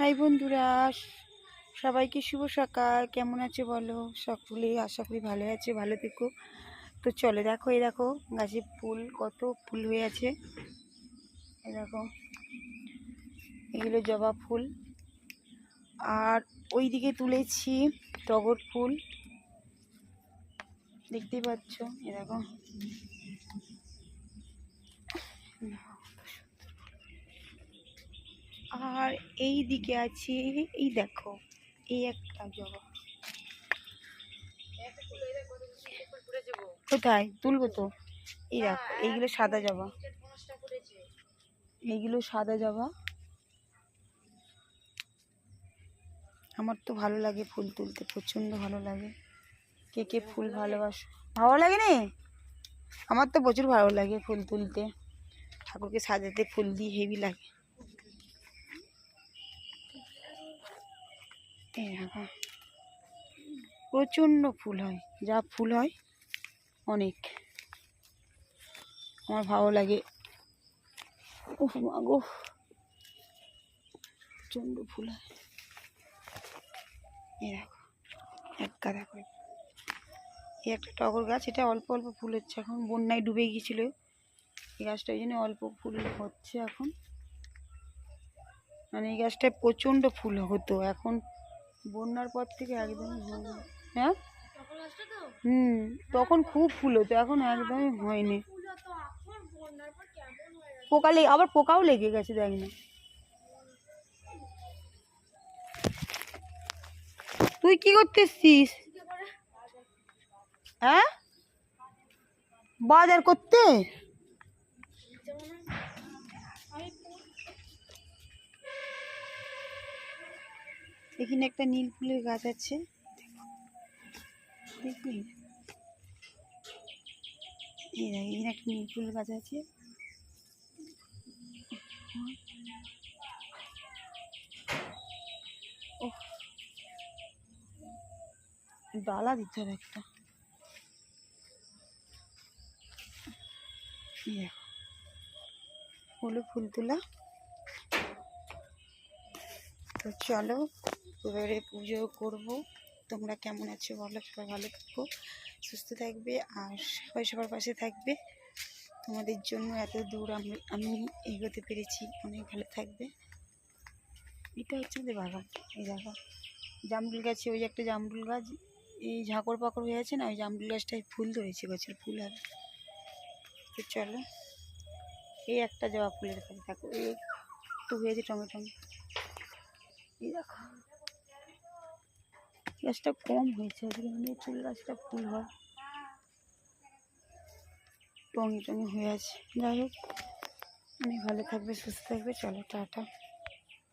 High বন্ধুরা, সবাইকে শুভ সকাল। কেমন আছে বলো? সকলেই আশা করি ভালো আছে, ভালো থেকো। তো চলে দেখো, এই দেখো, গাছে ফুল, কত ফুল হয়ে আছে। দেখো, এগুলো জবা ফুল। আর ওই দিকে তুলেছি টগর ফুল। দেখতেই পাচ্ছ এ দেখো আর এই দিকে আছে, এই দেখো, এই একটা জবা কোথায়? তুলবো তো? এই দেখো এইগুলো সাদা জবা। এইগুলো সাদা জবা। আমার তো ভালো লাগে ফুল তুলতে, প্রচণ্ড ভালো লাগে। কে কে ফুল ভালোবাসো? ভালো লাগে নি আমার তো প্রচুর ভালো লাগে ফুল তুলতে। ঠাকুরকে সাজাতে ফুল দিয়ে হেভি লাগে। এই দেখো। প্রচণ্ড ফুল হয়। যা ফুল হয়, অনেক। আমার ভালো লাগে। উফ মা গো। প্রচণ্ড ফুল হয়। এই দেখো, এক গাদা করে। এই একটা টগর গাছ, এটা অল্প অল্প ফুল হচ্ছে এখন। বন্যায় ডুবে গিয়েছিল। এই গাছটা ওই জন্য অল্প ফুল হচ্ছে এখন। মানে এই গাছটায় প্রচণ্ড ফুল হতো। এখন বন্যার পর থেকে একদমই হয় না। হ্যাঁ? হুম, তখন খুব ফুল হতো, এখন একদমই হয়নি। পোকা লেগে আবার পোকাও লেগে গেছে, দেখ না। তুই কি করতেছিস? হ্যাঁ? বাজার করতে? এখানে একটা নীল ফুলের গাছ আছে। এই এখানে একটা নীল ফুলের গাছ আছে। ডালা দিতে হবে একটা। হলো ফুল তোলা। তো চলো, এবারে পুজো করব। তোমরা কেমন আছো বলো? সবাই ভালো থাকব সুস্থ থাকবে, আর সবাই সবার পাশে থাকবে। তোমাদের জন্য এত দূর আমি আমি এগোতে পেরেছি। অনেক ভালো থাকবে। এটা হচ্ছে আমাদের বাগান। এই দেখো, জামরুল গাছে, ওই একটা জামরুল গাছ, এই ঝাঁকড় পাকড় হয়ে আছে না, ওই জামরুল গাছটায় ফুল ধরেছে, গাছের ফুল আর। তো চলো, এই একটা জবা ফুলের কাছে থাকো এই একটু হয়েছে টমেটো। এই দেখো। গাছটা কম হয়েছে মানে চুল গাছটা ফুল হয়। টঙে টঙে হয়ে আছে। যাই হোক, অনেক ভালো থাকবে, সুস্থ থাকবে। চলো, টাটা।